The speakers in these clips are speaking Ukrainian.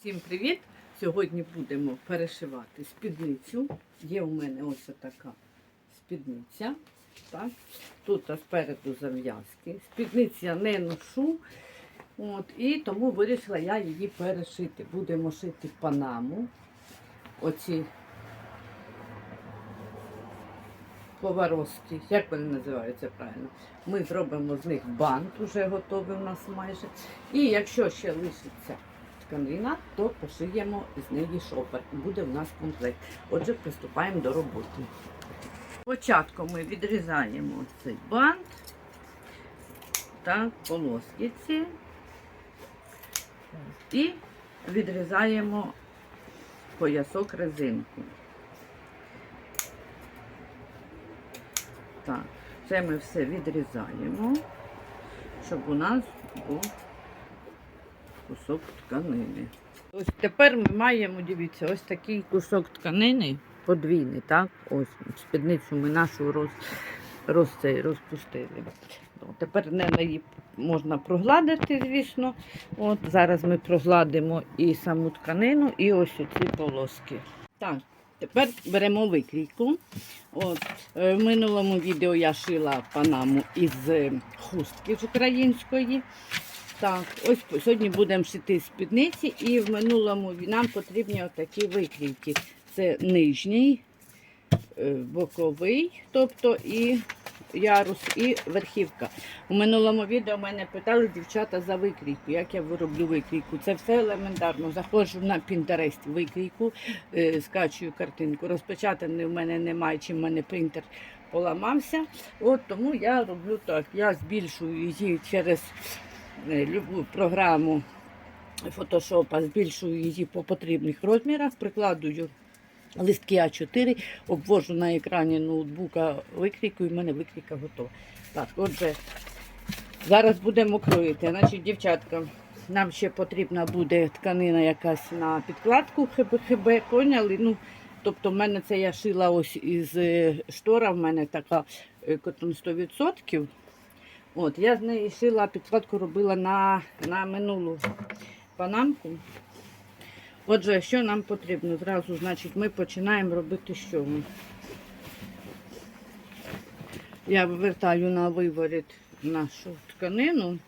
Всім привіт! Сьогодні будемо перешивати спідницю. Є у мене ось така спідниця. Так? Тут спереду зав'язки. Спідниці я не ношу. От, і тому вирішила я її перешити. Будемо шити панаму. Оці поворозки, як вони називаються правильно. Ми зробимо з них бант, уже готовий у нас майже. І якщо ще лишиться тканина, то пошиємо з неї шопер. Буде в нас комплект. Отже, приступаємо до роботи. Спочатку ми відрізаємо цей бант та полоски і відрізаємо поясок резинку. Так, це ми все відрізаємо, щоб у нас був кусок тканини. Ось тепер ми маємо, дивіться, ось такий кусок тканини подвійний, так? Ось спідницю ми нашу роз, роз, цей, розпустили. Ну, тепер не її можна прогладити, звісно. От зараз ми прогладимо і саму тканину, і ось ці полоски. Так, тепер беремо викрійку. От, е, в минулому відео я шила панаму із е, хустки з української. Так, ось сьогодні будемо шити спідниці, і в минулому нам потрібні отакі викрійки. Це нижній, е, боковий, тобто і ярус, і верхівка. У минулому відео мене питали дівчата за викрійку, як я вироблю викрійку. Це все елементарно. Заходжу на Pinterest викрійку, е, скачую картинку. Розпечатаний в мене немає, чим в мене принтер поламався. От тому я роблю так. Я збільшую її через любу програму фотошопа, збільшую її по потрібних розмірах, прикладую листки А4, обвожу на екрані ноутбука викрійку, і в мене викрійка готова. Так, отже, зараз будемо кроїти. Значить, дівчатка, нам ще потрібна буде тканина якась на підкладку ХБ, поняли? Ну, тобто, в мене це я шила ось із е, штора, в мене така е, котон 100%. От, я з неї шила, підкладку робила на, на минулу панамку. Отже, що нам потрібно? Зразу, значить, ми починаємо робити що? Я вивертаю на виворіт нашу тканину.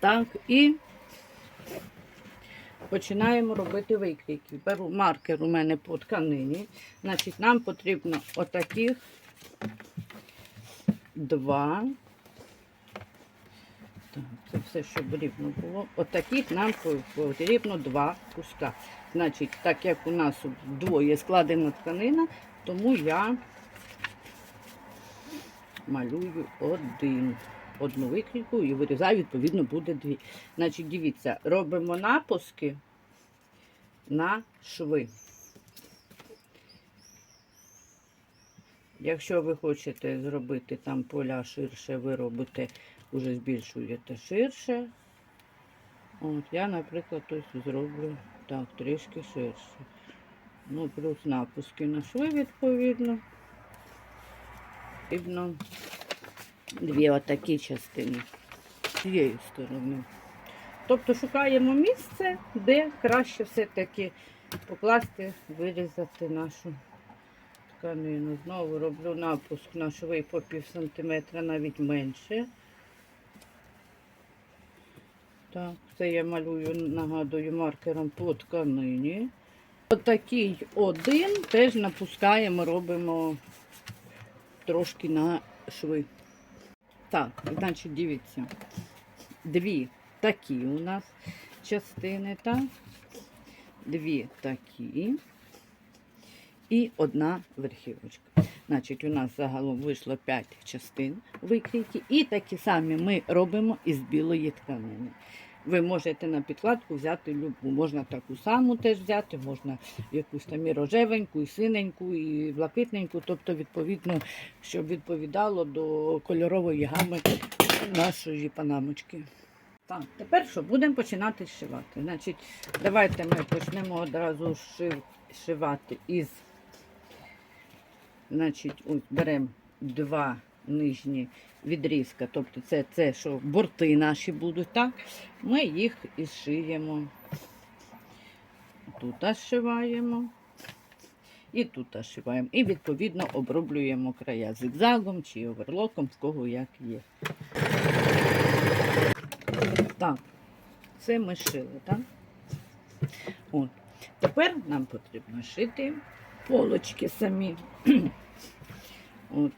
Так, і починаємо робити викрійки. Беру маркер у мене по тканині. Значить, нам потрібно отаких два. Це все, щоб рівно було. Отаких нам потрібно два куска. Значить, так як у нас двоє складена тканина, тому я малюю один. Одну викрійку і вирізаю, відповідно, буде дві. Значить, дивіться, робимо напуски на шви. Якщо ви хочете зробити там поля ширше, ви робите вже збільшуєте ширше. От, Я, наприклад, ось зроблю так, трішки ширше. Ну, плюс напуски на шви, відповідно. Потрібно дві отакі частини з цієї сторони. Тобто шукаємо місце, де краще все-таки покласти, вирізати нашу тканину. Знову роблю напуск на шви по пів сантиметра, навіть менше. Так, це я малюю, нагадую, маркером по тканині. Отакий один теж напускаємо, робимо трошки на шви. Так, значить, дивіться, дві такі у нас частини, так? Дві такі і одна верхівочка. Значить, у нас загалом вийшло 5 частин викрійки. І такі самі ми робимо із білої тканини. Ви можете на підкладку взяти любу. Можна таку саму теж взяти, можна якусь там і рожевеньку, і синеньку, і блакитненьку, тобто, відповідно, щоб відповідало до кольорової гами нашої панамочки. Так, тепер що, будемо починати шивати. Значить, давайте ми почнемо одразу шив, шивати із Значить, ось беремо два нижні відрізка, тобто це, це що борти наші будуть, так? Ми їх і шиємо тут зшиваємо. І тут зшиваємо. І відповідно оброблюємо края зигзагом чи оверлоком, в кого як є. Так, це ми шили, так? От. Тепер нам потрібно шити полочки самі. От.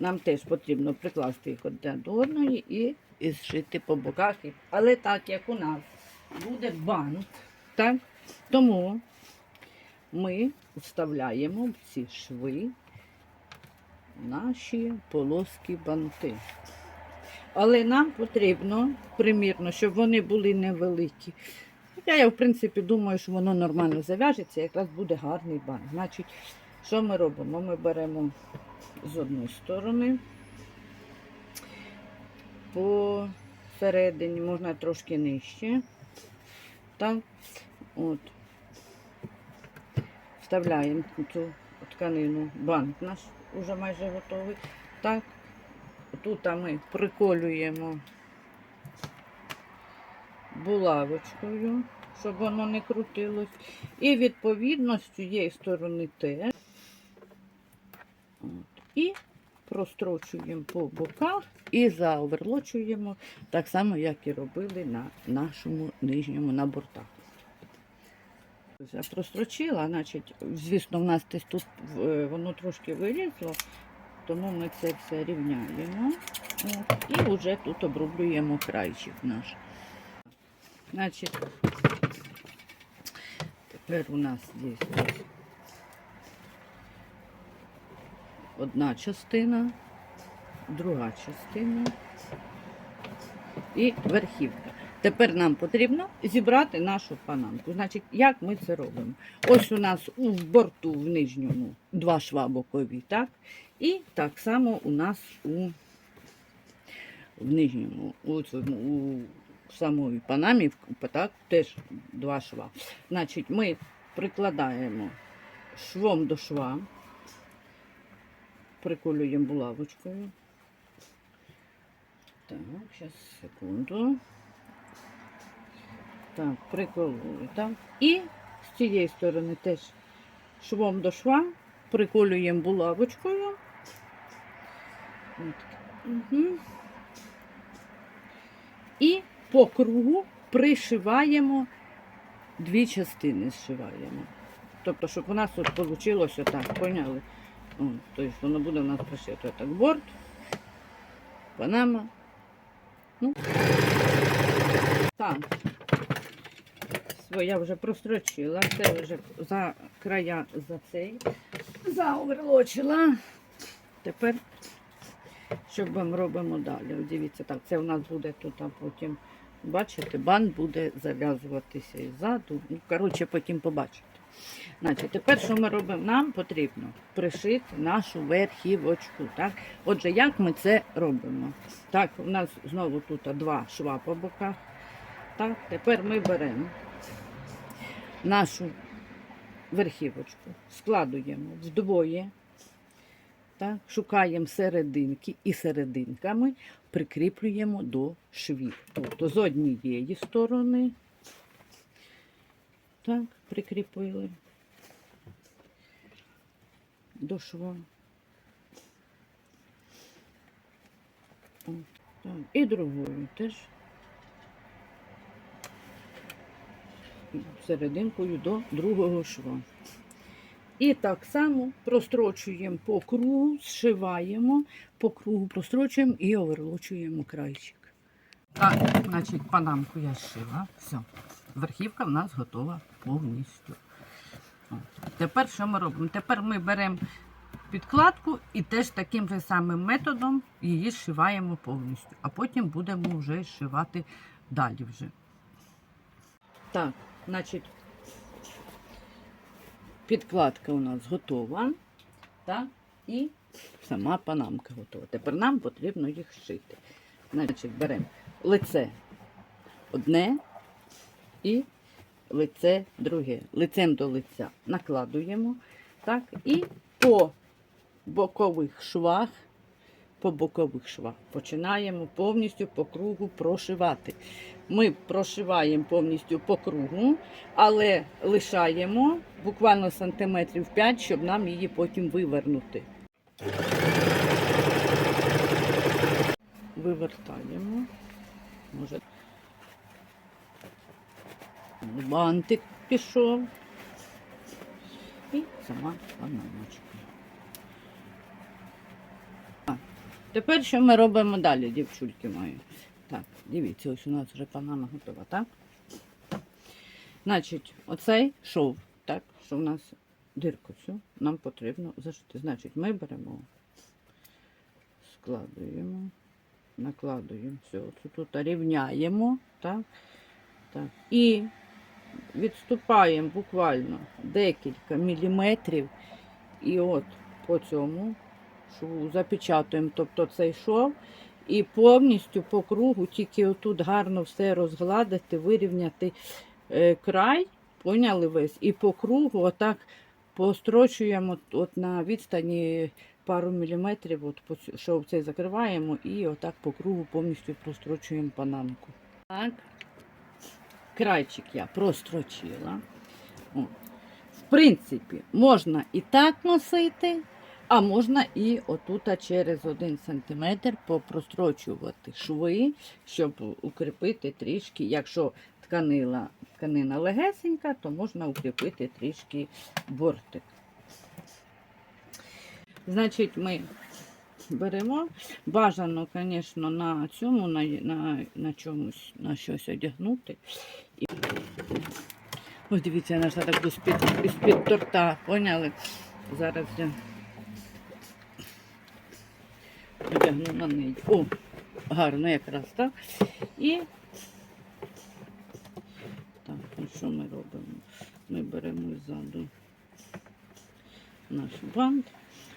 Нам теж потрібно прикласти їх одне до одної і, і зшити по боках. Але так як у нас буде бант, так? тому ми вставляємо в ці шви наші полоски банти. Але нам потрібно примірно, щоб вони були невеликі. Хоча я, в принципі, думаю, що воно нормально зав'яжеться, якраз буде гарний бант. Значить, що ми робимо? Ми беремо з одної сторони, по середині, можна трошки нижче. Так, от. Вставляємо цю тканину, бант наш вже майже готовий. Так, тут ми приколюємо булавочкою, щоб воно не крутилось. І відповідно з цієї сторони теж. От. І прострочуємо по боках і заоверлочуємо так само, як і робили на нашому нижньому на бортах. Я прострочила, значить, звісно, в нас десь тут е, воно трошки вилізло, тому ми це все рівняємо. От, і вже тут оброблюємо крайчик наш. Значить, тепер у нас є одна частина, друга частина і верхівка. Тепер нам потрібно зібрати нашу панамку. Значить, як ми це робимо? Ось у нас у борту в нижньому два шва бокові, так? І так само у нас у, в нижньому, у, у самої панамі, так, теж два шва. Значить, ми прикладаємо швом до шва, приколюємо булавочкою. Так, зараз секунду. Так, приколюю, так. І з цієї сторони теж швом до шва приколюємо булавочкою. Угу. І по кругу пришиваємо дві частини зшиваємо. Тобто, щоб у нас тут вийшло так, поняли? Тобто воно буде у нас пришито так борт, панама. Ну. Так. Я вже прострочила, це вже за края за цей заоверлочила. Тепер, що ми робимо далі? Дивіться, так, це у нас буде тут, а потім, бачите, бант буде зав'язуватися і ззаду. Ну, коротше, потім побачите. Значить, тепер що ми робимо? Нам потрібно пришити нашу верхівочку. Так? Отже, як ми це робимо? Так, у нас знову тут два шва по боках. Так, тепер ми беремо нашу верхівочку, складуємо вдвоє, так, шукаємо серединки і серединками прикріплюємо до швів. Тобто з однієї сторони, так, прикріпили до шва. Так, і другою теж. серединкою до другого шва. І так само прострочуємо по кругу, зшиваємо, по кругу прострочуємо і оверлочуємо крайчик. Так, значить, панамку я зшила. Все. Верхівка в нас готова повністю. От. Тепер що ми робимо? Тепер ми беремо підкладку і теж таким же самим методом її зшиваємо повністю, а потім будемо вже зшивати далі вже. Так, значить, підкладка у нас готова. Так, і сама панамка готова. Тепер нам потрібно їх шити. Значить, беремо лице одне і лице друге. Лицем до лиця накладуємо. Так, і по бокових швах по бокових швах. Починаємо повністю по кругу прошивати. Ми прошиваємо повністю по кругу, але лишаємо буквально сантиметрів 5, щоб нам її потім вивернути. Вивертаємо. Може, бантик пішов. І сама панамочка. А, тепер що ми робимо далі, дівчульки мої? Так, дивіться, ось у нас вже панама готова, так? Значить, оцей шов, так, що в нас дирку цю нам потрібно зашити. Значить, ми беремо, складуємо, накладуємо все, оце тут рівняємо, так, так, і відступаємо буквально декілька міліметрів і от по цьому шву запечатуємо, тобто цей шов, і повністю по кругу, тільки отут гарно все розгладити, вирівняти е, край, поняли весь, і по кругу отак построчуємо от на відстані пару міліметрів, от шов цей закриваємо і отак по кругу повністю прострочуємо панамку. Так крайчик я прострочила. О. В принципі, можна і так носити, а можна і отут через один сантиметр попрострочувати шви, щоб укріпити трішки. Якщо тканина, тканина легесенька, то можна укріпити трішки бортик. Значить, ми беремо. Бажано, звісно, на цьому, на, на, на чомусь, на щось одягнути. І... Ось дивіться, наша так з-під, торта, поняли? Зараз я одягну на неї. О, гарно якраз, так? І так, ну що ми робимо? Ми беремо ззаду наш бант.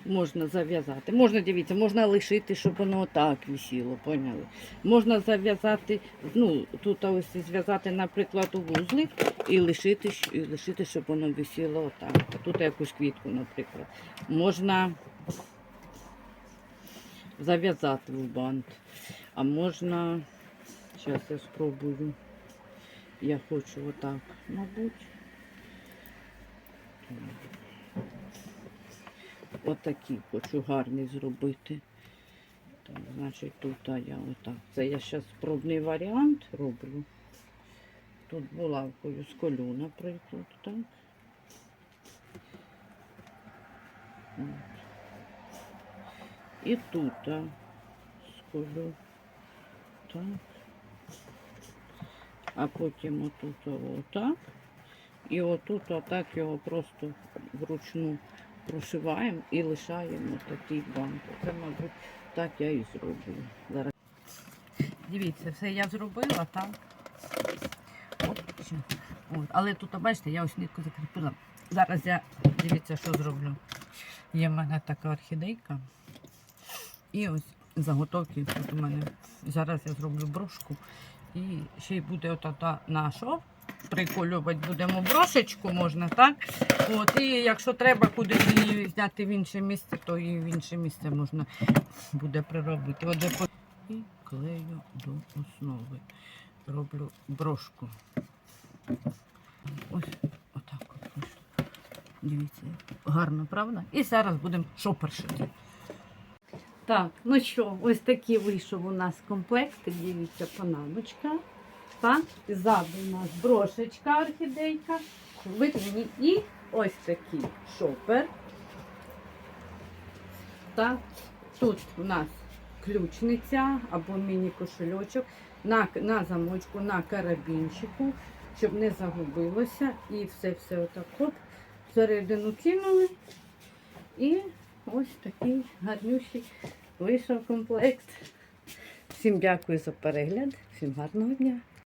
Можна зав'язати. Можна, дивіться, можна лишити, щоб воно отак висіло, поняли? Можна зав'язати, ну, тут ось зв'язати, наприклад, у вузлик і лишити, і лишити, щоб воно висіло отак. Тут якусь квітку, наприклад. Можна зав'язати в бант. А можна, зараз я спробую. Я хочу отак, мабуть. Отакі хочу гарні зробити. Так, значить, тут я отак. Це я зараз пробний варіант роблю. Тут булавкою сколю, наприклад, так. І тут а, сколю. Так. А потім отут отак. І отут отак його просто вручну прошиваємо і лишаємо такий банк. Це, мабуть, так я і зроблю. Зараз. Дивіться, все я зробила, так? От. Але тут, бачите, я ось нитку закріпила. Зараз я дивіться, що зроблю. Є в мене така орхідейка. І ось заготовки. Тут у мене зараз я зроблю брошку. І ще й буде ота на шов. Будемо брошечку, можна, так? От, і якщо треба кудись її зняти в інше місце, то і в інше місце можна буде приробити. От я по- і клею до основи. Роблю брошку. Ось отак от. Дивіться, гарно, правда? І зараз будемо шопершити. Так, ну що, ось такий вийшов у нас комплект. Дивіться, панамочка. Так, ззаду у нас брошечка орхідейка, витріні і ось такий шопер. Так, тут у нас ключниця або міні-кошельочок на, на замочку, на карабінчику, щоб не загубилося. І все-все отак от всередину кинули. І ось такий гарнющий вийшов комплект. Всім дякую за перегляд, всім гарного дня.